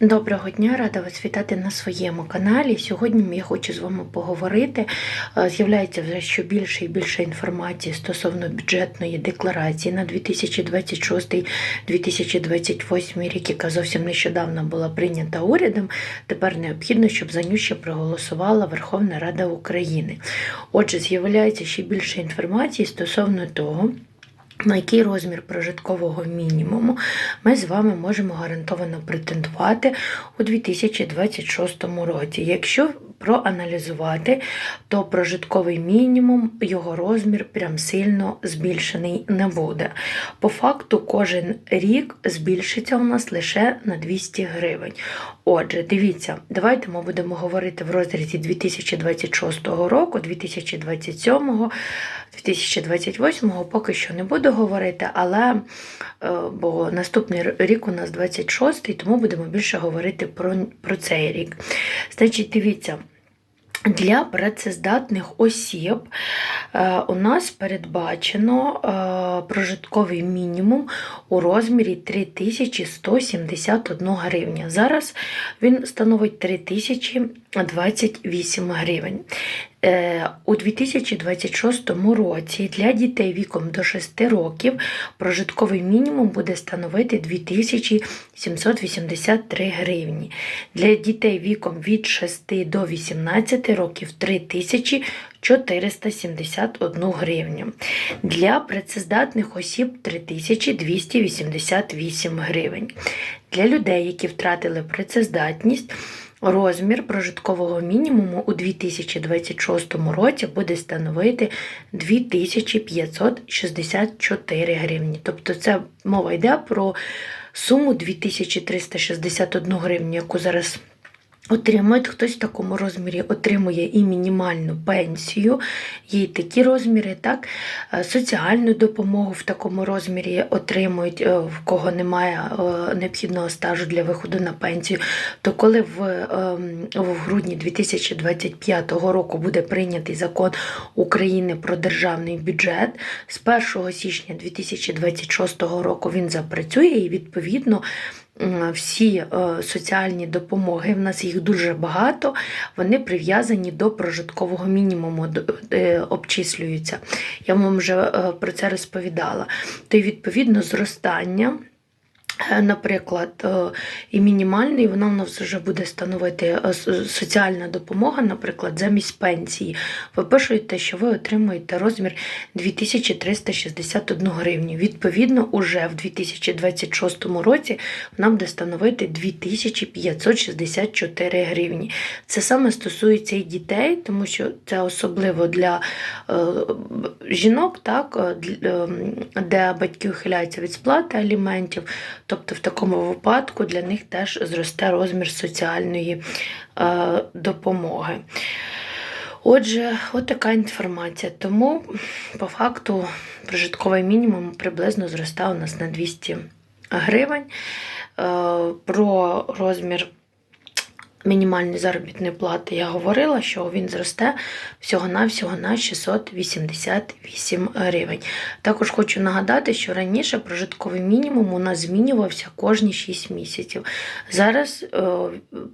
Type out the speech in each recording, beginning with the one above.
Доброго дня, рада вас вітати на своєму каналі. Сьогодні я хочу з вами поговорити. Е, З'являється вже що більше і більше інформації стосовно бюджетної декларації на 2026-2028 рік, яка зовсім нещодавно була прийнята урядом. Тепер необхідно, щоб за нього ще проголосувала Верховна Рада України. Отже, з'являється ще більше інформації стосовно того. На який розмір прожиткового мінімуму ми з вами можемо гарантовано претендувати у 2026 році. Якщо проаналізувати, то прожитковий мінімум, його розмір прям сильно збільшений не буде. По факту, кожен рік збільшиться у нас лише на 200 гривень. Отже, дивіться, давайте ми будемо говорити в розрізі 2026 року, 2027 2028 поки що не буду говорити, але е, бо наступний рік у нас 26-й, тому будемо більше говорити про, про цей рік. Значить, дивіться. Для працездатних осіб е, у нас передбачено е, прожитковий мінімум у розмірі 3171 гривня. Зараз він становить 3028 гривень. Е, У 2026 році для дітей віком до 6 років прожитковий мінімум буде становити 2783 гривні. Для дітей віком від 6 до 18 років 3471 гривню. Для працездатних осіб 3288 гривень. Для людей, які втратили працездатність, Розмір прожиткового мінімуму у 2026 році буде становити 2564 гривні. Тобто це мова йде про суму 2361 гривню, яку зараз Отримують хтось в такому розмірі отримує і мінімальну пенсію, є й такі розміри, так, Е, соціальну допомогу в такому розмірі отримують, е, в кого немає е, необхідного стажу для виходу на пенсію. То коли в, ем, в грудні 2025 року буде прийнятий закон України про державний бюджет, з 1 січня 2026 року він запрацює і відповідно всі е, соціальні допомоги, в нас їх дуже багато, вони прив'язані до прожиткового мінімуму, е, обчислюються. Я вам вже е, про це розповідала. То й відповідно зростання. Наприклад, е, і мінімальний, вона в нас вже буде становити е, соціальна допомога, наприклад, замість пенсії. Ви пишете, що ви отримуєте розмір 2361 гривню. Відповідно, уже в 2026 році вона буде становити 2564 гривні. Це саме стосується і дітей, тому що це особливо для е, жінок, так, де батьки ухиляються від сплати аліментів. Тобто, в такому випадку для них теж зросте розмір соціальної е, допомоги. Отже, от така інформація. Тому, по факту, прожитковий мінімум приблизно зростав у нас на 200 гривень. Е, про розмір мінімальної заробітної плати я говорила, що він зросте всього-навсього на 688 гривень. Також хочу нагадати, що раніше прожитковий мінімум у нас змінювався кожні 6 місяців. Зараз е,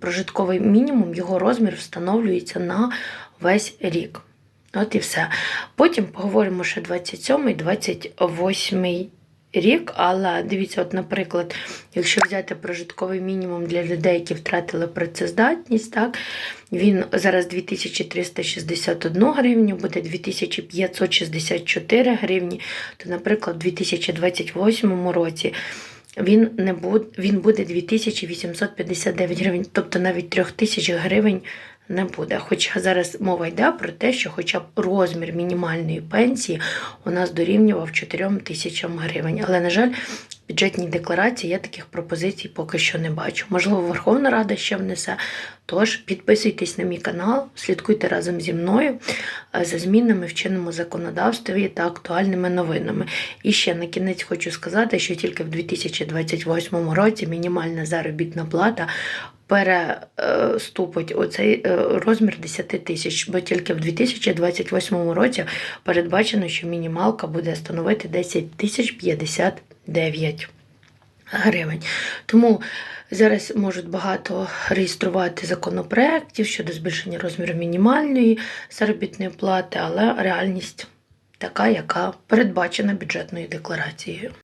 прожитковий мінімум, його розмір встановлюється на весь рік. От і все. Потім поговоримо ще 27 й 28 рік, але дивіться, от, наприклад, якщо взяти прожитковий мінімум для людей, які втратили працездатність, так, він зараз 2361 гривню, буде 2564 гривні, то, наприклад, у 2028 році. Він не буде, він буде 2859 гривень, тобто навіть 3000 гривень не буде. Хоча зараз мова йде про те, що хоча б розмір мінімальної пенсії у нас дорівнював 4 тисячам гривень. Але, на жаль, в бюджетній декларації я таких пропозицій поки що не бачу. Можливо, Верховна Рада ще внесе. Тож підписуйтесь на мій канал, слідкуйте разом зі мною е, за змінами в чинному законодавстві та актуальними новинами. І ще на кінець хочу сказати, що тільки в 2028 році мінімальна заробітна плата переступить оцей е, розмір 10 тисяч, бо тільки в 2028 році передбачено, що мінімалка буде становити 10 тисяч 59. гривень. Тому зараз можуть багато реєструвати законопроєктів щодо збільшення розміру мінімальної заробітної плати, але реальність така, яка передбачена бюджетною декларацією.